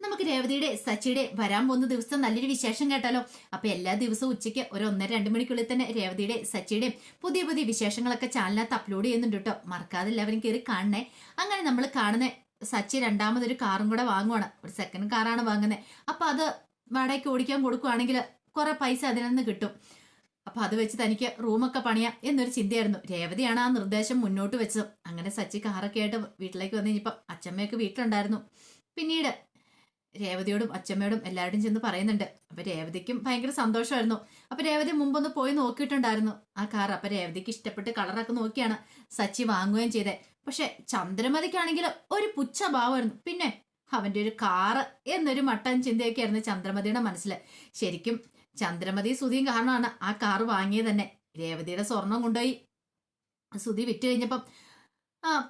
നമുക്ക് രേവതിയുടെ സച്ചിയുടെ വരാൻ പോകുന്ന ദിവസം നല്ലൊരു വിശേഷം കേട്ടാലോ? അപ്പൊ എല്ലാ ദിവസവും ഉച്ചയ്ക്ക് ഒരു ഒന്നര രണ്ട് മണിക്കുള്ളിൽ തന്നെ രേവതിയുടെ സച്ചിയുടെയും പുതിയ പുതിയ വിശേഷങ്ങളൊക്കെ ചാനലിനകത്ത് അപ്ലോഡ് ചെയ്യുന്നുണ്ട് കേട്ടോ. മറക്കാതെ എല്ലാവരും കയറി കാണണേ. അങ്ങനെ നമ്മൾ കാണുന്ന സച്ചി രണ്ടാമതൊരു കാറും കൂടെ വാങ്ങുവാണ്. ഒരു സെക്കൻഡ് കാറാണ് വാങ്ങുന്നത് അപ്പൊ അത് വാടകയ്ക്ക് ഓടിക്കാൻ കൊടുക്കുവാണെങ്കിൽ കുറെ പൈസ അതിൽ നിന്ന് കിട്ടും. അപ്പൊ അത് വെച്ച് തനിക്ക് റൂമൊക്കെ പണിയാം എന്നൊരു ചിന്തയായിരുന്നു. രേവതിയാണ് ആ നിർദ്ദേശം മുന്നോട്ട് വെച്ചത്. അങ്ങനെ സച്ചി കാറൊക്കെ ആയിട്ട് വീട്ടിലേക്ക് വന്നു കഴിഞ്ഞപ്പം അച്ചമ്മയൊക്കെ വീട്ടിലുണ്ടായിരുന്നു. പിന്നീട് രേവതിയോടും അച്ഛമ്മയോടും എല്ലാവരോടും ചെന്ന് പറയുന്നുണ്ട്. അപ്പൊ രേവതിക്കും ഭയങ്കര സന്തോഷമായിരുന്നു. അപ്പൊ രേവതി മുമ്പൊന്ന് പോയി നോക്കിയിട്ടുണ്ടായിരുന്നു. ആ കാർ അപ്പൊ രേവതിക്ക് ഇഷ്ടപ്പെട്ട് കളറൊക്കെ നോക്കിയാണ് സച്ചി വാങ്ങുകയും ചെയ്തേ. പക്ഷെ ചന്ദ്രമതിക്കാണെങ്കിൽ ഒരു പുച്ഛഭാവമായിരുന്നു. പിന്നെ അവന്റെ ഒരു കാറ് എന്നൊരു മട്ടൻ ചിന്തയൊക്കെയായിരുന്നു ചന്ദ്രമതിയുടെ മനസ്സിൽ ശരിക്കും ചന്ദ്രമതി സുധിയും കാരണമാണ് ആ കാർ വാങ്ങിയത് തന്നെ രേവതിയുടെ സ്വർണം കൊണ്ടുപോയി. സുധി വിറ്റ് കഴിഞ്ഞപ്പം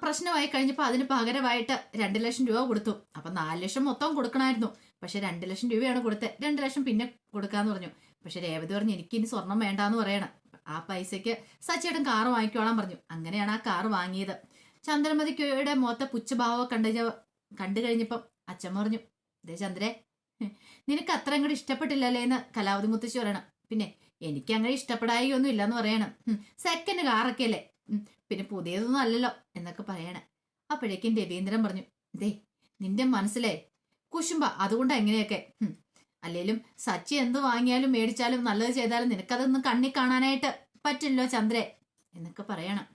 പ്രശ്നമായി കഴിഞ്ഞപ്പോൾ അതിന് പകരമായിട്ട് രണ്ട് ലക്ഷം രൂപ കൊടുത്തു. അപ്പൊ നാല് ലക്ഷം മൊത്തം കൊടുക്കണമായിരുന്നു. പക്ഷെ രണ്ട് ലക്ഷം രൂപയാണ് കൊടുത്തത് രണ്ട് ലക്ഷം പിന്നെ കൊടുക്കാന്ന് പറഞ്ഞു. പക്ഷെ രേവതി പറഞ്ഞു എനിക്ക് ഇനി സ്വർണം വേണ്ടാന്ന് പറയണം. ആ പൈസയ്ക്ക് സച്ചേട്ടൻ കാറ് വാങ്ങിക്കോളാൻ പറഞ്ഞു. അങ്ങനെയാണ് ആ കാറ് വാങ്ങിയത്. ചന്ദ്രമതിക്കയുടെ മുഖത്തെ പുച്ഛഭാവം കണ്ടു കണ്ടു കഴിഞ്ഞപ്പം അച്ഛൻ പറഞ്ഞു ദേ ചന്ദ്രേ നിനക്ക് അത്ര അങ്ങോട്ട് ഇഷ്ടപ്പെട്ടില്ലല്ലേ എന്ന് കലാവതി മുത്തശ്ശി പറയണം. പിന്നെ എനിക്ക് അങ്ങനെ ഇഷ്ടപ്പെടായി ഒന്നും ഇല്ലെന്ന് പറയണം. സെക്കൻഡ് കാറൊക്കെ അല്ലേ പിന്നെ പുതിയതൊന്നും അല്ലല്ലോ എന്നൊക്കെ പറയണേ. അപ്പോഴേക്കും രവീന്ദ്രൻ പറഞ്ഞു ദേ നിന്റെ മനസ്സിലെ കുശുമ്പ അതുകൊണ്ട് എങ്ങനെയൊക്കെ അല്ലേലും സച്ചി എന്ത് വാങ്ങിയാലും മേടിച്ചാലും നല്ലത് ചെയ്താലും നിനക്കതൊന്നും കണ്ണി കാണാനായിട്ട് പറ്റില്ലോ ചന്ദ്രേ എന്നൊക്കെ പറയണം.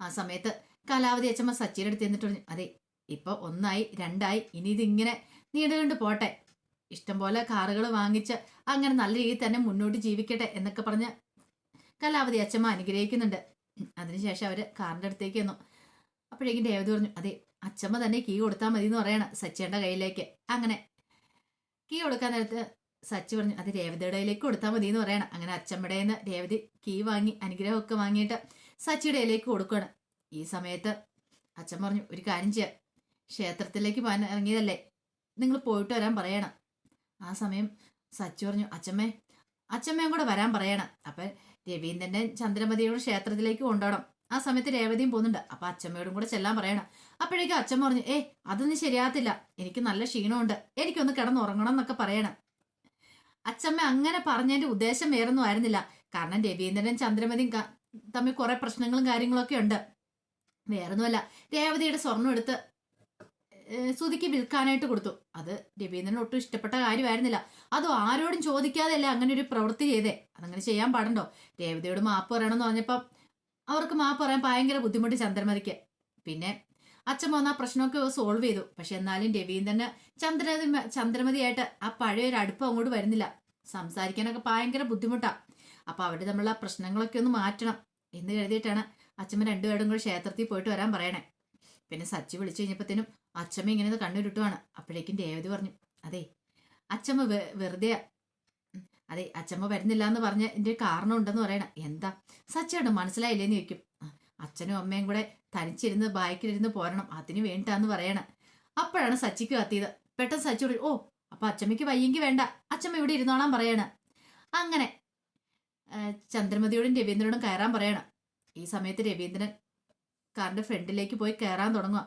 ആ സമയത്ത് കലാവതി അച്ഛമ്മ സച്ചിയുടെ അടുത്ത് എന്നിട്ട് പറഞ്ഞു അതെ ഇപ്പൊ ഒന്നായി രണ്ടായി ഇനി ഇതിങ്ങനെ നീണ്ടുകൊണ്ട് പോട്ടെ. ഇഷ്ടംപോലെ കാറുകൾ വാങ്ങിച്ച് അങ്ങനെ നല്ല രീതിയിൽ തന്നെ മുന്നോട്ട് ജീവിക്കട്ടെ എന്നൊക്കെ പറഞ്ഞ് കലാവതി അച്ഛമ്മ അനുഗ്രഹിക്കുന്നുണ്ട്. അതിനുശേഷം അവർ കാറിന്റെ അടുത്തേക്ക് വന്നു അപ്പോഴേക്കും രേവതി പറഞ്ഞു അതെ അച്ഛമ്മ തന്നെ കീ കൊടുത്താൽ മതി എന്ന് പറയണം സച്ചിയുടെ കയ്യിലേക്ക്. അങ്ങനെ കീ കൊടുക്കാൻ നേരത്ത് സച്ചി പറഞ്ഞു അത് രേവതിയുടെ കയ്യിലേക്ക് കൊടുത്താൽ മതി എന്ന് പറയണം. അങ്ങനെ അച്ഛമ്മയുടെ നിന്ന് രേവതി കീ വാങ്ങി അനുഗ്രഹമൊക്കെ വാങ്ങിയിട്ട് സച്ചിയുടെ കയ്യിലേക്ക് കൊടുക്കുകയാണ് ഈ സമയത്ത് അച്ഛൻ പറഞ്ഞു ഒരു കാര്യം ചെയ്യാം. ക്ഷേത്രത്തിലേക്ക് പോകാൻ ഇറങ്ങിയതല്ലേ? നിങ്ങൾ പോയിട്ട് വരാൻ പറയണം. ആ സമയം സച്ചി പറഞ്ഞു അച്ഛമ്മേ അച്ഛമ്മയും കൂടെ വരാൻ പറയണം. അപ്പൊ രവീന്ദ്രന്റെ ചന്ദ്രമതിയോട് ക്ഷേത്രത്തിലേക്ക് കൊണ്ടോണം ആ സമയത്ത് രേവതിയും പോകുന്നുണ്ട്. അപ്പൊ അച്ഛമ്മയോടും കൂടെ ചെല്ലാൻ പറയണം. അപ്പോഴേക്കും അച്ഛമ്മ പറഞ്ഞു ഏ അതൊന്നും ശരിയാത്തില്ല എനിക്ക് നല്ല ക്ഷീണമുണ്ട്. എനിക്കൊന്ന് കിടന്നുറങ്ങണം എന്നൊക്കെ പറയണം. അച്ഛമ്മ അങ്ങനെ പറഞ്ഞതിന്റെ ഉദ്ദേശം വേറൊന്നും ആയിരുന്നില്ല. കാരണം രവീന്ദ്രനും ചന്ദ്രമതിയും തമ്മിൽ കുറെ പ്രശ്നങ്ങളും കാര്യങ്ങളൊക്കെ ഉണ്ട്. വേറൊന്നുമല്ല. രേവതിയുടെ സ്വർണം എടുത്ത് സുധിക്ക് വിൽക്കാനായിട്ട് കൊടുത്തു. അത് രവീന്ദ്രന് ഒട്ടും ഇഷ്ടപ്പെട്ട കാര്യമായിരുന്നില്ല. അത് ആരോടും ചോദിക്കാതെയല്ലേ അങ്ങനെ ഒരു പ്രവൃത്തി ചെയ്തേ? അതങ്ങനെ ചെയ്യാൻ പാടുണ്ടോ? രേവതിയോട് മാപ്പ് പറയണമെന്ന് പറഞ്ഞപ്പം അവർക്ക് മാപ്പ് പറയാൻ ഭയങ്കര ബുദ്ധിമുട്ട് ചന്ദ്രമതിക്ക്. പിന്നെ അച്ഛൻ വന്ന ആ പ്രശ്നമൊക്കെ സോൾവ് ചെയ്തു. പക്ഷെ എന്നാലും രവീന്ദ്രന് ചന്ദ്രമതി ചന്ദ്രമതിയായിട്ട് ആ പഴയ ഒരു അടുപ്പം അങ്ങോട്ട് വരുന്നില്ല. സംസാരിക്കാനൊക്കെ ഭയങ്കര ബുദ്ധിമുട്ടാ. അപ്പൊ അവർ ആ പ്രശ്നങ്ങളൊക്കെ ഒന്ന് മാറ്റണം എന്ന് കരുതിയിട്ടാണ് അച്ഛമ്മ രണ്ടുപേരും കൂടെ ക്ഷേത്രത്തിൽ പോയിട്ട് വരാൻ പറയണേ. പിന്നെ സച്ചി വിളിച്ചു കഴിഞ്ഞപ്പോഴത്തേനും അച്ഛമ്മ ഇങ്ങനെ കണ്ണുരുട്ടുവാണ്. അപ്പോഴേക്കും രേവതി പറഞ്ഞു അതെ അച്ഛമ്മ വെ- വെറുതെ അതെ അച്ഛമ്മ വരുന്നില്ല എന്ന് പറഞ്ഞ എന്റെ കാരണം ഉണ്ടെന്ന് പറയണം. എന്താ? സച്ചിയുണ്ട് മനസ്സിലായില്ലേന്ന് ചോദിക്കും. അച്ഛനും അമ്മയും കൂടെ തനിച്ചിരുന്ന് ബാക്കിലിരുന്ന് പോരണം. അതിന് വേണ്ടാന്ന് പറയണം. അപ്പോഴാണ് സച്ചിക്ക് കത്തിയത്. പെട്ടെന്ന് സച്ചി പറഞ്ഞു ഓ അപ്പൊ അച്ഛമ്മയ്ക്ക് വയ്യെങ്കിൽ വേണ്ട. അച്ഛമ്മ ഇവിടെ ഇരുന്നോളാൻ പറയണം. അങ്ങനെ ചന്ദ്രമതിയോടും രവീന്ദ്രനോടും കയറാൻ പറയണം. ഈ സമയത്ത് രവീന്ദ്രൻ കാറിന്റെ ഫ്രണ്ടിലേക്ക് പോയി കയറാൻ തുടങ്ങുക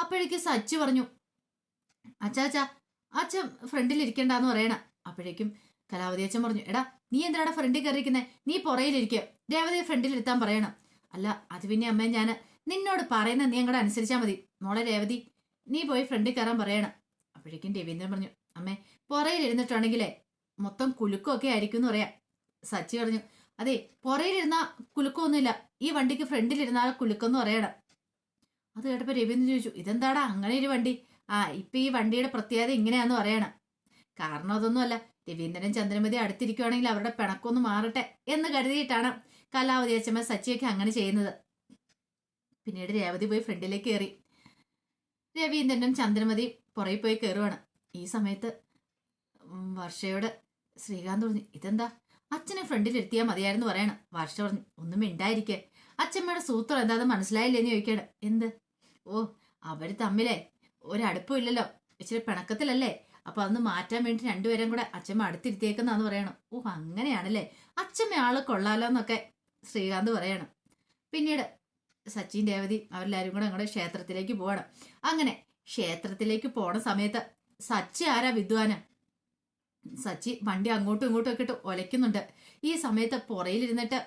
അപ്പോഴേക്ക് സച്ചി പറഞ്ഞു അച്ചാച്ചാ അച്ഛൻ ഫ്രണ്ടിൽ ഇരിക്കണ്ടെന്ന് പറയണ. അപ്പോഴേക്കും കലാവതി അച്ഛൻ പറഞ്ഞു എടാ നീ എന്തിനാണ് ഫ്രണ്ടിൽ കയറിയിരിക്കുന്നത് നീ പുറയിലിരിക്കുക രേവതിയെ ഫ്രണ്ടിൽ ഇരുത്താൻ പറയണം. അല്ല അത് പിന്നെ അമ്മേ ഞാൻ നിന്നോട് പറയുന്ന നീ അങ്ങോട്ട് അനുസരിച്ചാൽ മതി. മോളെ രേവതി നീ പോയി ഫ്രണ്ടിൽ കയറാൻ പറയണം. അപ്പോഴേക്കും രവീന്ദ്രൻ പറഞ്ഞു അമ്മേ പുറയിലിരുന്നിട്ടുണ്ടെങ്കിലേ മൊത്തം കുലുക്കൊക്കെ ആയിരിക്കും എന്ന് പറയാം. സച്ചി പറഞ്ഞു അതെ പുറയിലിരുന്ന കുലുക്കമൊന്നുമില്ല. ഈ വണ്ടിക്ക് ഫ്രണ്ടിലിരുന്നാൽ കുലുക്കെന്ന് പറയണം. അത് കേട്ടപ്പോൾ രവീന്ദ്രൻ ചോദിച്ചു ഇതെന്താടാ അങ്ങനെ ഒരു വണ്ടി? ആ ഇപ്പൊ ഈ വണ്ടിയുടെ പ്രത്യേകത ഇങ്ങനെയാന്ന് പറയണം. കാരണം അതൊന്നുമല്ല രവീന്ദ്രനും ചന്ദ്രമതി അടുത്തിരിക്കുവാണെങ്കിൽ അവരുടെ പിണക്കൊന്ന് മാറട്ടെ എന്ന് കരുതിയിട്ടാണ് കലാവതി അച്ഛമ്മ സച്ചിയൊക്കെ അങ്ങനെ ചെയ്യുന്നത്. പിന്നീട് രേവതി പോയി ഫ്രണ്ടിലേക്ക് കയറി. രവീന്ദ്രനും ചന്ദ്രമതി പുറകിൽ പോയി കയറുവാണ്. ഈ സമയത്ത് വർഷയോട് ശ്രീകാന്ത് പറഞ്ഞു ഇതെന്താ? അച്ഛനെ ഫ്രണ്ടിൽ ഇരുത്തിയാൽ മതിയായിരുന്നു പറയണം. വർഷ പറഞ്ഞു ഒന്നും മിണ്ടായിരിക്കെ. അച്ഛമ്മയുടെ സൂത്രം എന്താ മനസ്സിലായില്ലേ എന്ന് ചോദിക്കാണ്. എന്ത്? ഓ അവർ തമ്മിലേ? ഒരടുപ്പും ഇല്ലല്ലോ. ഇച്ചിരി പിണക്കത്തിലല്ലേ? അപ്പൊ അതൊന്ന് മാറ്റാൻ വേണ്ടി രണ്ടുപേരും കൂടെ അച്ഛമ്മ അടുത്തിരുത്തിയേക്കുന്നാന്ന് പറയണം. ഓ അങ്ങനെയാണല്ലേ. അച്ഛമ്മ ആൾ കൊള്ളാലോ എന്നൊക്കെ ശ്രീകാന്ത് പറയണം. പിന്നീട് സച്ചിൻ രേവതി അവരെല്ലാവരും കൂടെ അങ്ങോട്ട് ക്ഷേത്രത്തിലേക്ക് പോകണം അങ്ങനെ ക്ഷേത്രത്തിലേക്ക് പോണ സമയത്ത് സച്ചി ആരാ വിദ്വാന്? സച്ചി വണ്ടി അങ്ങോട്ടും ഇങ്ങോട്ടും ഒക്കെ ഇട്ട് ഒലയ്ക്കുന്നുണ്ട്. ഈ സമയത്ത് പുറയിലിരുന്നിട്ട്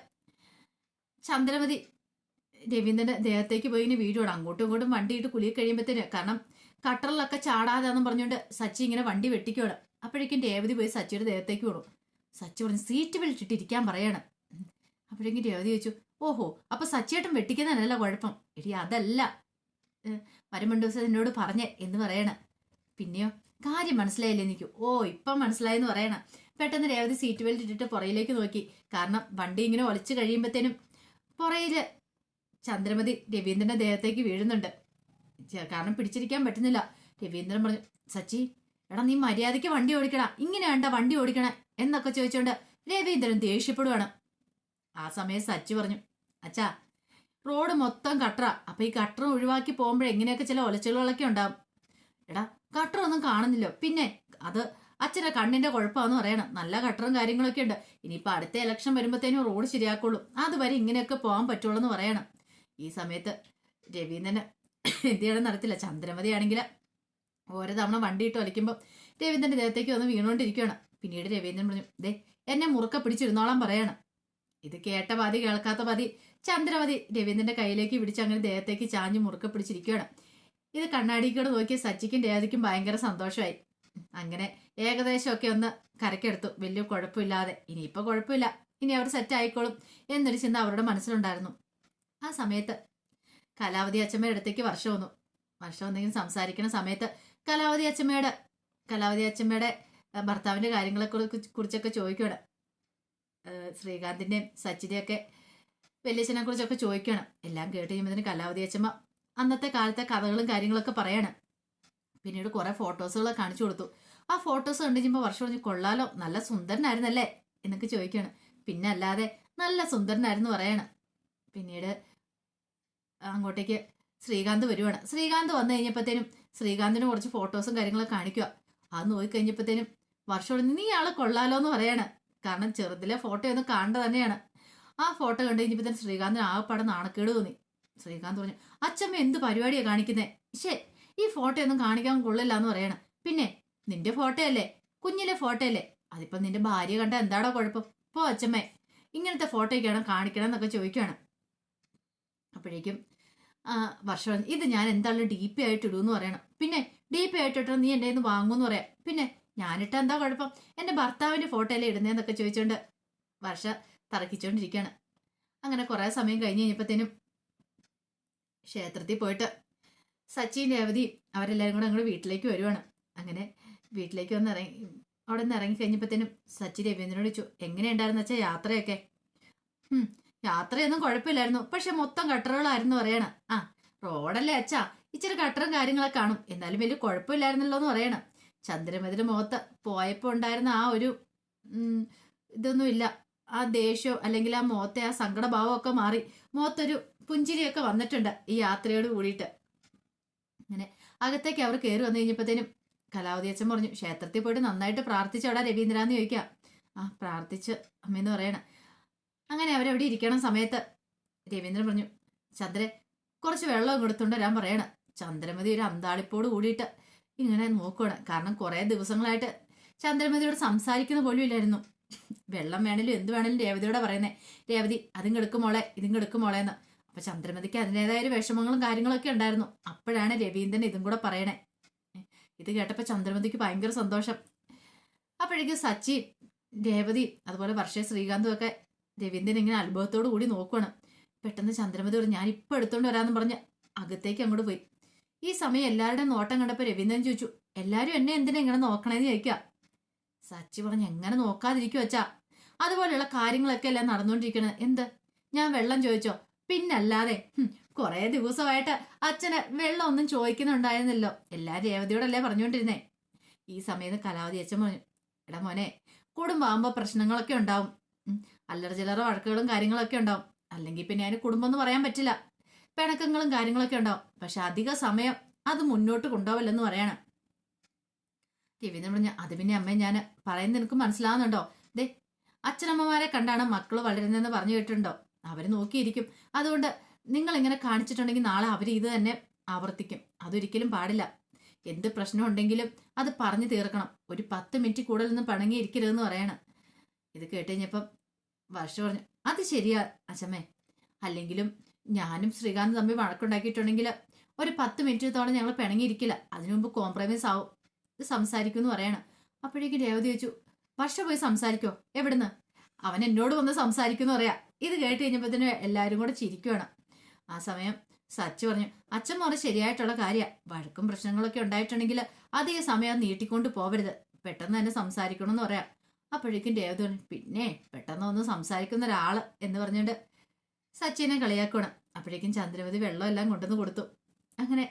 ചന്ദ്രമതി രവീന്ദ്രന്റെ ദേഹത്തേക്ക് പോയി ഇങ്ങനെ വീടുവാണ് അങ്ങോട്ടും ഇങ്ങോട്ടും വണ്ടി ഇട്ട് കുളിയിൽ കഴിയുമ്പോഴത്തേന് കാരണം കട്ടറിലൊക്കെ ചാടാതാന്നും പറഞ്ഞുകൊണ്ട് സച്ചി ഇങ്ങനെ വണ്ടി വെട്ടിക്കുവാണ് അപ്പോഴേക്കും രേവതി പോയി സച്ചിയുടെ ദേഹത്തേക്ക് വിടും സച്ചി പറഞ്ഞു സീറ്റ് ബെൽറ്റ് ഇരിക്കാൻ പറയാണ്. അപ്പോഴേക്കും രേവതി ചോദിച്ചു ഓഹോ അപ്പൊ സച്ചിയേട്ടൻ വെട്ടിക്കുന്നതല്ല കുഴപ്പം? എടി അതല്ല. വരും ദിവസം എന്നോട് പറഞ്ഞേ എന്ന് പറയണ. പിന്നെയോ കാര്യം മനസ്സിലായില്ലേ എനിക്ക് ഓ ഇപ്പം മനസ്സിലായെന്ന് പറയണം. പെട്ടെന്ന് രേവതി സീറ്റ് ബെൽറ്റ് ഇട്ടിട്ട് പുറയിലേക്ക് നോക്കി. കാരണം വണ്ടി ഇങ്ങനെ ഒളിച്ചു കഴിയുമ്പത്തേനും പുറയിൽ ചന്ദ്രമതി രവീന്ദ്രന്റെ ദേഹത്തേക്ക് വീഴുന്നുണ്ട്. കാരണം പിടിച്ചിരിക്കാൻ പറ്റുന്നില്ല. രവീന്ദ്രൻ പറഞ്ഞു സച്ചി എടാ നീ മര്യാദയ്ക്ക് വണ്ടി ഓടിക്കണ ഇങ്ങനെ വേണ്ട വണ്ടി ഓടിക്കണ എന്നൊക്കെ ചോദിച്ചുകൊണ്ട് രവീന്ദ്രൻ ദേഷ്യപ്പെടുവാണ്. ആ സമയം സച്ചി പറഞ്ഞു അച്ഛാ റോഡ് മൊത്തം കട്ടറ. അപ്പൊ ഈ കട്ടറ ഒഴിവാക്കി പോകുമ്പോഴേ എങ്ങനെയൊക്കെ ചില ഒലച്ചുകളൊക്കെ ഉണ്ടാവും? എടാ കട്ടർ ഒന്നും കാണുന്നില്ല. പിന്നെ അത് അച്ഛന്റെ കണ്ണിന്റെ കുഴപ്പമാണെന്ന് പറയണം. നല്ല കട്ടറും കാര്യങ്ങളൊക്കെ ഉണ്ട്. ഇനിയിപ്പോ അടുത്ത ഇലക്ഷൻ വരുമ്പോഴത്തേനും റോഡ് ശരിയാക്കുള്ളൂ. അതുവരെ ഇങ്ങനെയൊക്കെ പോകാൻ പറ്റുള്ളൂ എന്ന് പറയണം. ഈ സമയത്ത് രവീന്ദ്രന് എന്ത് ചെയ്യണം നടത്തില്ല. ചന്ദ്രമതി ആണെങ്കിൽ ഓരോ തവണ വണ്ടി ഇട്ട് വലിക്കുമ്പോൾ രവീന്ദ്രന്റെ ദേഹത്തേക്ക് വന്ന് വീണുകൊണ്ടിരിക്കുകയാണ്. പിന്നീട് രവീന്ദ്രൻ പറഞ്ഞു ദേ എന്നെ മുറുക്ക പിടിച്ചിരുന്നോളാൻ പറയണം. ഇത് കേട്ട പാതി കേൾക്കാത്ത പാതി ചന്ദ്രമതി രവീന്ദ്രന്റെ കയ്യിലേക്ക് പിടിച്ച് അങ്ങനെ ദേഹത്തേക്ക് ചാഞ്ഞ് മുറുക്ക പിടിച്ചിരിക്കുകയാണ്. ഇത് കണ്ണാടിക്കൂടെ നോക്കിയ സച്ചിക്കും രേവതിക്കും ഭയങ്കര സന്തോഷമായി. അങ്ങനെ ഏകദേശമൊക്കെ ഒന്ന് കരക്കെടുത്തു വലിയ കുഴപ്പമില്ലാതെ. ഇനിയിപ്പോൾ കുഴപ്പമില്ല. ഇനി അവർ സെറ്റ് ആയിക്കോളും എന്നൊരു ചിന്ത അവരുടെ മനസ്സിലുണ്ടായിരുന്നു. ആ സമയത്ത് കലാവതി അച്ഛമ്മയുടെ അടുത്തേക്ക് വർഷം വന്നു. വർഷം വന്നെങ്കിലും സംസാരിക്കുന്ന സമയത്ത് കലാവതി അച്ഛമ്മയുടെ കലാവതി അച്ഛമ്മയുടെ ഭർത്താവിന്റെ കാര്യങ്ങളെ കുറിച്ചൊക്കെ ചോദിക്കുകയാണ്. ശ്രീകാന്തിന്റെയും ശ്രീകാന്തിന്റെയും സച്ചിന്റെയൊക്കെ വലിയച്ഛനെ കുറിച്ചൊക്കെ ചോദിക്കണം എല്ലാം കേട്ട് കഴിയുമ്പോൾ കലാവതി അച്ഛമ്മ അന്നത്തെ കാലത്തെ കഥകളും കാര്യങ്ങളൊക്കെ പറയാണ്. പിന്നീട് കുറെ ഫോട്ടോസുകളൊക്കെ കാണിച്ചു കൊടുത്തു. ആ ഫോട്ടോസ് കണ്ടു കഴിയുമ്പോൾ വർഷം പറഞ്ഞു കൊള്ളാലോ നല്ല സുന്ദരനായിരുന്നല്ലേ? എന്നൊക്കെ ചോദിക്കുകയാണ്. പിന്നെ അല്ലാതെ നല്ല സുന്ദരനായിരുന്നു പറയാണ്. പിന്നീട് അങ്ങോട്ടേക്ക് ശ്രീകാന്ത് വരുവാണ്. ശ്രീകാന്ത് വന്നു കഴിഞ്ഞപ്പോഴത്തേനും ശ്രീകാന്തിന് കുറച്ച് ഫോട്ടോസും കാര്യങ്ങളൊക്കെ കാണിക്കുക. അത് നോക്കി കഴിഞ്ഞപ്പോഴത്തേനും വർഷോട് നീ ആളെ കൊള്ളാലോ എന്ന് പറയാണ്. കാരണം ചെറുതിലെ ഫോട്ടോ ഒന്ന് കാണേണ്ട തന്നെയാണ്. ആ ഫോട്ടോ കണ്ടു കഴിഞ്ഞപ്പോഴത്തേനും ശ്രീകാന്തിന് ആകെപ്പാടെ നാണക്കേട് തോന്നി. ശ്രീകാന്ത് പറഞ്ഞു അച്ഛമ്മ എന്ത് പരിപാടിയാ കാണിക്കുന്നത് ശേ ഈ ഫോട്ടോ ഒന്നും കാണിക്കാൻ കൊള്ളില്ല എന്ന് പറയണം. പിന്നെ നിന്റെ ഫോട്ടോ അല്ലേ കുഞ്ഞിലെ ഫോട്ടോ അല്ലേ അതിപ്പോ നിന്റെ ഭാര്യ കണ്ട എന്താടോ കുഴപ്പം? പോ അച്ഛമ്മേ ഇങ്ങനത്തെ ഫോട്ടോയ്ക്കാണ് കാണിക്കണം എന്നൊക്കെ ചോദിക്കുകയാണ് അപ്പോഴേക്കും വർഷം ഇത് ഞാൻ എന്തായാലും ഡി പി ആയിട്ട് ഇടൂന്ന് പറയണം. പിന്നെ ഡി പി ആയിട്ട് ഇട്ടാൽ നീ എന്റെ നിന്ന് വാങ്ങുമെന്ന് പറയാം. പിന്നെ ഞാനിട്ട എന്താ കുഴപ്പം? എന്റെ ഭർത്താവിന്റെ ഫോട്ടോ അല്ലേ ഇടുന്നതെന്നൊക്കെ ചോദിച്ചുകൊണ്ട് വർഷ തറക്കിച്ചുകൊണ്ടിരിക്കുകയാണ് അങ്ങനെ കുറേ സമയം കഴിഞ്ഞ് കഴിഞ്ഞപ്പോഴത്തേനും ക്ഷേത്രത്തിൽ പോയിട്ട് സച്ചിൻ രേവതി അവരെല്ലാവരും കൂടെ അങ്ങോട്ട് വീട്ടിലേക്ക് വരുവാണ്. അങ്ങനെ വീട്ടിലേക്ക് വന്ന് ഇറങ്ങി അവിടെ നിന്ന് ഇറങ്ങി കഴിഞ്ഞപ്പോഴത്തേനും സച്ചി രവീന്ദ്രനോട് ചോദിച്ചു എങ്ങനെയുണ്ടായിരുന്നു വെച്ചാൽ യാത്രയൊക്കെ? യാത്രയൊന്നും കുഴപ്പമില്ലായിരുന്നു. പക്ഷെ മൊത്തം കട്ടറുകളായിരുന്നു പറയണ. ആ റോഡല്ലേ അച്ഛാ. ഇച്ചിരി കട്ടറും കാര്യങ്ങളൊക്കെ കാണും. എന്നാലും വലിയ കുഴപ്പമില്ലായിരുന്നല്ലോ എന്ന് പറയണം. ചന്ദ്രമതിന് മുഖത്ത് പോയപ്പോൾ ഉണ്ടായിരുന്ന ആ ഒരു ഇതൊന്നുമില്ല. ആ ദേഷ്യം അല്ലെങ്കിൽ ആ മോത്തെ ആ സങ്കടഭാവം ഒക്കെ മാറി മുഖത്തൊരു പുഞ്ചിരിയൊക്കെ വന്നിട്ടുണ്ട് ഈ യാത്രയോട് കൂടിയിട്ട്. അങ്ങനെ അകത്തേക്ക് അവർ കയറി വന്നു കഴിഞ്ഞപ്പോഴത്തേനും കലാവതി അച്ഛൻ പറഞ്ഞു ക്ഷേത്രത്തിൽ പോയിട്ട് നന്നായിട്ട് പ്രാർത്ഥിച്ചോടാ രവീന്ദ്രാന്ന് ചോദിക്കാം. ആ പ്രാർത്ഥിച്ച് അമ്മയെന്ന് പറയണം. അങ്ങനെ അവരവിടെ ഇരിക്കണ സമയത്ത് രവീന്ദ്രൻ പറഞ്ഞു ചന്ദ്രൻ കുറച്ച് വെള്ളം കൊടുത്തുകൊണ്ട് വരാൻ പറയണം. ചന്ദ്രമതി ഒരു അന്താളിപ്പോട് കൂടിയിട്ട് ഇങ്ങനെ നോക്കുകയാണ് കാരണം കുറേ ദിവസങ്ങളായിട്ട് ചന്ദ്രമതിയോട് സംസാരിക്കുന്ന പോലും ഇല്ലായിരുന്നു. വെള്ളം വേണേലും എന്ത് വേണേലും രേവതിയോടെ പറയുന്നേ. രേവതി അതും കെടുക്കുമോളെ ഇതും കെടുക്കുമോളെ എന്ന് അപ്പൊ ചന്ദ്രമതിക്ക് അതിന്റെതായ ഒരു വിഷമങ്ങളും കാര്യങ്ങളൊക്കെ ഉണ്ടായിരുന്നു. അപ്പോഴാണ് രവീന്ദ്രൻ ഇതും കൂടെ പറയണേ. ഇത് കേട്ടപ്പോൾ ചന്ദ്രമതിക്ക് ഭയങ്കര സന്തോഷം. അപ്പോഴേക്കും സച്ചി രേവതി അതുപോലെ വർഷ ശ്രീകാന്തും ഒക്കെ രവീന്ദ്രൻ ഇങ്ങനെ അത്ഭുതത്തോടു കൂടി നോക്കുവാണ്. പെട്ടെന്ന് ചന്ദ്രമതി പറഞ്ഞു ഞാൻ ഇപ്പൊ എടുത്തോണ്ട് വരാമെന്ന് പറഞ്ഞ് അകത്തേക്ക് അങ്ങോട്ട് പോയി. ഈ സമയം എല്ലാവരുടെയും നോട്ടം കണ്ടപ്പോൾ രവീന്ദ്രൻ ചോദിച്ചു എല്ലാവരും എന്നെ എന്തിനാ ഇങ്ങനെ നോക്കണേന്ന് ചോദിക്കുക സച്ചി പറഞ്ഞ് എങ്ങനെ നോക്കാതിരിക്കും അച്ഛാ? അതുപോലെയുള്ള കാര്യങ്ങളൊക്കെ അല്ലേ നടന്നുകൊണ്ടിരിക്കണത് എന്ത്? ഞാൻ വെള്ളം ചോദിച്ചോ? പിന്നല്ലാതെ കുറേ ദിവസമായിട്ട് അച്ഛന് വെള്ളം ഒന്നും ചോദിക്കുന്നുണ്ടായിരുന്നല്ലോ. എല്ലാ രേവതിയോടല്ലേ പറഞ്ഞുകൊണ്ടിരുന്നേ ഈ സമയത്ത് കലാവതി അച്ഛൻ പറഞ്ഞു എടാ മോനെ കുടുംബമാകുമ്പോൾ പ്രശ്നങ്ങളൊക്കെ ഉണ്ടാവും. അല്ലറ ചില്ലറ വഴക്കുകളും കാര്യങ്ങളൊക്കെ ഉണ്ടാവും. അല്ലെങ്കിൽ പിന്നെ അതിന് കുടുംബം എന്ന് പറയാൻ പറ്റില്ല. പിണക്കങ്ങളും കാര്യങ്ങളൊക്കെ ഉണ്ടാവും. പക്ഷെ അധിക സമയം അത് മുന്നോട്ട് കൊണ്ടുപോവില്ലെന്ന് പറയണം. രവീന്ദ്രൻ പറഞ്ഞു അത് പിന്നെ അമ്മ ഞാൻ പറയുന്നത് നിനക്ക് മനസ്സിലാവുന്നുണ്ടോ? ദേ അച്ഛനമ്മമാരെ കണ്ടാണ് മക്കൾ വളരുന്നതെന്ന് പറഞ്ഞു കേട്ടിട്ടുണ്ടോ? അവർ നോക്കിയിരിക്കും. അതുകൊണ്ട് നിങ്ങൾ ഇങ്ങനെ കാണിച്ചിട്ടുണ്ടെങ്കിൽ നാളെ അവർ ഇത് തന്നെ ആവർത്തിക്കും. അതൊരിക്കലും പാടില്ല. എന്ത് പ്രശ്നം ഉണ്ടെങ്കിലും അത് പറഞ്ഞു തീർക്കണം. ഒരു പത്ത് മിനിറ്റ് കൂടുതലൊന്നും പണങ്ങിയിരിക്കരുതെന്ന് പറയണം. ഇത് കേട്ട് കഴിഞ്ഞപ്പം വർഷ പറഞ്ഞു അത് ശരിയാ അച്ഛമ്മേ. അല്ലെങ്കിലും ഞാനും ശ്രീകാന്ത് തമ്മിൽ വഴക്കുണ്ടാക്കിയിട്ടുണ്ടെങ്കിൽ ഒരു പത്ത് മിനിറ്റത്തോളം ഞങ്ങൾ പിണങ്ങിയിരിക്കില്ല. അതിനു മുമ്പ് കോംപ്രമൈസ് ആവും. ഇത് സംസാരിക്കും എന്ന് പറയണം. അപ്പോഴേക്കും രേവതി ചോദിച്ചു വർഷ പോയി സംസാരിക്കോ എവിടുന്ന്? അവൻ എന്നോട് വന്ന് സംസാരിക്കുമെന്ന് പറയാ. ഇത് കേട്ട് കഴിഞ്ഞപ്പോഴത്തേനും എല്ലാവരും കൂടെ ചിരിക്കുവാണ്. ആ സമയം സച്ചി പറഞ്ഞു അച്ഛൻ മോനെ ശരിയായിട്ടുള്ള കാര്യമാണ് വഴക്കും പ്രശ്നങ്ങളൊക്കെ ഉണ്ടായിട്ടുണ്ടെങ്കിൽ അതേ സമയം നീട്ടിക്കൊണ്ട് പോവരുത്. പെട്ടെന്ന് തന്നെ സംസാരിക്കണം എന്ന് പറയാം. അപ്പോഴേക്കും രേവതി പറഞ്ഞു പിന്നെ പെട്ടെന്ന് ഒന്ന് സംസാരിക്കുന്ന ഒരാൾ എന്ന് പറഞ്ഞുകൊണ്ട് സച്ചിനെ കളിയാക്കണം അപ്പോഴേക്കും ചന്ദ്രമതി വെള്ളം എല്ലാം കൊണ്ടുവന്ന് കൊടുത്തു. അങ്ങനെ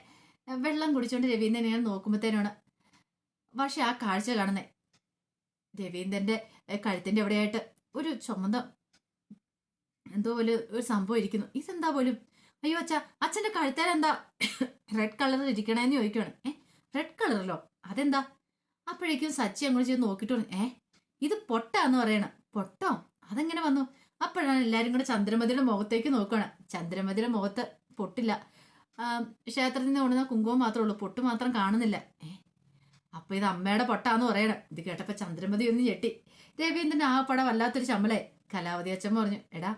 വെള്ളം കുടിച്ചോണ്ട് രവീന്ദ്രനെ നോക്കുമ്പോഴത്തേനാണ് പക്ഷെ ആ കാഴ്ച കാണുന്നേ രവീന്ദ്രന്റെ കഴുത്തിന്റെ എവിടെയായിട്ട് ഒരു ചുമന്ന എന്തോ പോലെ ഒരു സംഭവം ഇരിക്കുന്നു. ഇതെന്താ പോലും? അയ്യോ അച്ഛാ അച്ഛന്റെ കഴുത്തേൽ എന്താ റെഡ് കളറിൽ ഇരിക്കണേന്ന് ചോദിക്കുകയാണ് ഏ റെഡ് കളറല്ലോ അതെന്താ? അപ്പോഴേക്കും സച്ചി അങ്ങോട്ട് ചെയ്ത് നോക്കിയിട്ട് ഏ ഇത് പൊട്ടാന്ന് പറയണ. പൊട്ടോ? അതെങ്ങനെ വന്നു? അപ്പോഴാണ് എല്ലാരും കൂടെ ചന്ദ്രമതിയുടെ മുഖത്തേക്ക് നോക്കുകയാണ് ചന്ദ്രമതിയുടെ മുഖത്ത് പൊട്ടില്ല. ക്ഷേത്രത്തിൽ നിന്ന് കൊണ്ടുവന്ന കുങ്കുമം മാത്രമേ ഉള്ളൂ. പൊട്ട് മാത്രം കാണുന്നില്ല. ഏ അപ്പൊ ഇത് അമ്മയുടെ പൊട്ടാന്ന് പറയണം. ഇത് കേട്ടപ്പോ ചന്ദ്രമതി ഒന്ന് ഞെട്ടി. രവീന്ദ്രൻ ആ പടം വല്ലാത്തൊരു ചമ്മലേ കലാവതി അച്ഛൻ പറഞ്ഞു എടാ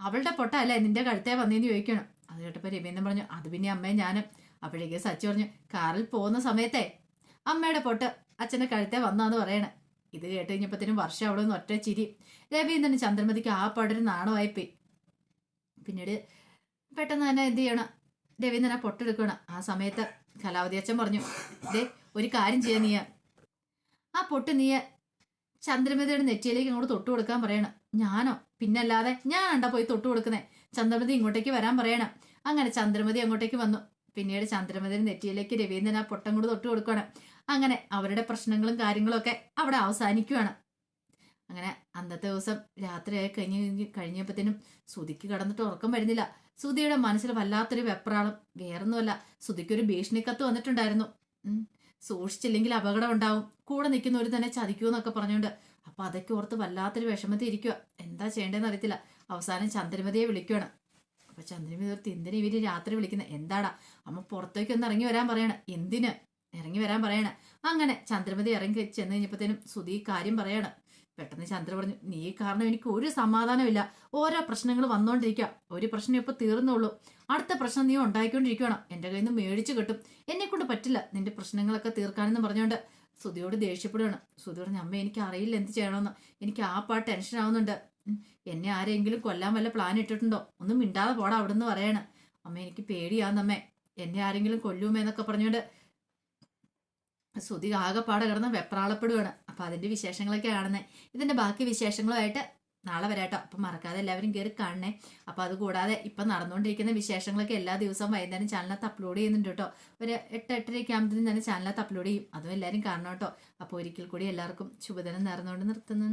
അവളുടെ പൊട്ട അല്ലേ നിന്റെ കഴുത്തേ വന്നേന്ന് ചോദിക്കണം. അത് കേട്ടപ്പോ രവീന്ദ്രൻ പറഞ്ഞു അത് പിന്നെ അമ്മയെ ഞാനും. അപ്പോഴേക്കും സച്ചി പറഞ്ഞു കാറിൽ പോകുന്ന സമയത്തെ അമ്മയുടെ പൊട്ട് അച്ഛന്റെ കഴുത്തേ വന്നാന്ന് പറയണേ. ഇത് കേട്ട് കഴിഞ്ഞപ്പോഴത്തേനും വർഷം അവിടെ നിന്ന് ഒറ്റ ചിരി. രവീന്ദ്രൻ ചന്ദ്രമതിക്ക് ആ പടൊരു നാണമായി പോയി പിന്നീട് പെട്ടെന്ന് തന്നെ എന്ത് ചെയ്യണം? രവീന്ദ്രൻ ആ പൊട്ടെടുക്കണം. ആ സമയത്ത് കലാവതി അച്ഛൻ പറഞ്ഞു ദേ ഒരു കാര്യം ചെയ്യാൻ നീയ. ആ പൊട്ട് നീയ ചന്ദ്രമതിയുടെ നെറ്റിയിലേക്ക് ഇങ്ങോട്ട് തൊട്ട് കൊടുക്കാൻ പറയണം. ഞാനോ? പിന്നല്ലാതെ ഞാനാണ്ടാ പോയി തൊട്ട് കൊടുക്കുന്നേ. ചന്ദ്രമതി ഇങ്ങോട്ടേക്ക് വരാൻ പറയണം. അങ്ങനെ ചന്ദ്രമതി അങ്ങോട്ടേക്ക് വന്നു. പിന്നീട് ചന്ദ്രമതിയുടെ നെറ്റിയിലേക്ക് രവീന്ദ്രൻ ആ പൊട്ടം കൂടെ തൊട്ട് കൊടുക്കണം അങ്ങനെ അവരുടെ പ്രശ്നങ്ങളും കാര്യങ്ങളും ഒക്കെ അവിടെ അവസാനിക്കുകയാണ് അങ്ങനെ അന്നത്തെ ദിവസം രാത്രിയായി കഴിഞ്ഞ് കഴിഞ്ഞപ്പോഴത്തേനും സുതിക്ക് കടന്നിട്ട് ഉറക്കം വരുന്നില്ല. സുതിയുടെ മനസ്സിൽ വല്ലാത്തൊരു വെപ്രാളം. വേറൊന്നുമല്ല സുതിക്കൊരു ഭീഷണിക്കത്ത് വന്നിട്ടുണ്ടായിരുന്നു. സൂക്ഷിച്ചില്ലെങ്കിൽ അപകടം ഉണ്ടാവും കൂടെ നിൽക്കുന്നവർ തന്നെ ചതിക്കൂന്നൊക്കെ പറഞ്ഞുകൊണ്ട്. അപ്പൊ അതൊക്കെ ഓർത്ത് വല്ലാത്തൊരു വിഷമത്തിൽ ഇരിക്കുക എന്താ ചെയ്യേണ്ടതെന്ന് അറിയത്തില്ല. അവസാനം ചന്ദ്രമതിയെ വിളിക്കുകയാണ് അപ്പൊ ചന്ദ്രമതി ഓർത്ത് എന്തിനാ ഇവർ രാത്രി വിളിക്കുന്നത് എന്താടാ? അമ്മ പുറത്തേക്ക് ഒന്ന് ഇറങ്ങി വരാൻ പറയണ. എന്തിന്? ഇറങ്ങി വരാൻ പറയണ. അങ്ങനെ ചന്ദ്രമതി ഇറങ്ങി ചെന്ന് കഴിഞ്ഞപ്പോഴത്തേനും സുധി കാര്യം പറയാണ്. പെട്ടെന്ന് ചന്ദ്ര പറഞ്ഞു നീ കാരണം എനിക്ക് ഒരു സമാധാനമില്ല ഓരോ പ്രശ്നങ്ങൾ വന്നുകൊണ്ടിരിക്കുക ഒരു പ്രശ്നം ഇപ്പൊ തീർന്നുള്ളൂ അടുത്ത പ്രശ്നം നീ ഉണ്ടായിക്കൊണ്ടിരിക്കണം എന്റെ കയ്യിൽ നിന്ന് മേടിച്ചു കിട്ടും. എന്നെ കൊണ്ട് പറ്റില്ല നിന്റെ പ്രശ്നങ്ങളൊക്കെ തീർക്കാനെന്ന് പറഞ്ഞുകൊണ്ട് സുധിയോട് ദേഷ്യപ്പെടുകയാണ്. സുധി പറഞ്ഞ അമ്മ എനിക്ക് അറിയില്ല എന്ത് ചെയ്യണമെന്ന്. എനിക്ക് ആ പാ ടെൻഷൻ ആവുന്നുണ്ട്. എന്നെ ആരെങ്കിലും കൊല്ലാൻ വല്ല പ്ലാൻ ഇട്ടിട്ടുണ്ടോ? ഒന്നും മിണ്ടാതെ പോടാ അവിടെ നിന്ന് പറയാണ്. അമ്മ എനിക്ക് പേടിയാന്നമ്മേ എന്നെ ആരെങ്കിലും കൊല്ലുമേ എന്നൊക്കെ പറഞ്ഞുകൊണ്ട് സുധി ആകെപ്പാടെ കിടന്ന് വെപ്രാളപ്പെടുകയാണ് അപ്പൊ അതിന്റെ വിശേഷങ്ങളൊക്കെ ആണെന്നേ ഇതിന്റെ ബാക്കി വിശേഷങ്ങളുമായിട്ട് നാളെ വരാട്ടോ. അപ്പം മറക്കാതെ എല്ലാവരും കയറി കാണണേ. അപ്പം അത് കൂടാതെ ഇപ്പം നടന്നുകൊണ്ടിരിക്കുന്ന വിശേഷങ്ങളൊക്കെ എല്ലാ ദിവസവും വൈകുന്നേരം ചാനലിനകത്ത് അപ്ലോഡ് ചെയ്യുന്നുണ്ട് കേട്ടോ. ഒരു എട്ട് എട്ടരയ്ക്ക് ആകുമ്പോഴത്തേനും തന്നെ ചാനലിനകത്ത് അപ്ലോഡ് ചെയ്യും. അതും എല്ലാവരും കാണണം കേട്ടോ. അപ്പോൾ ഒരിക്കൽ കൂടി എല്ലാവർക്കും ശുഭദിനം നേർന്നുകൊണ്ട് നിർത്തുന്നു.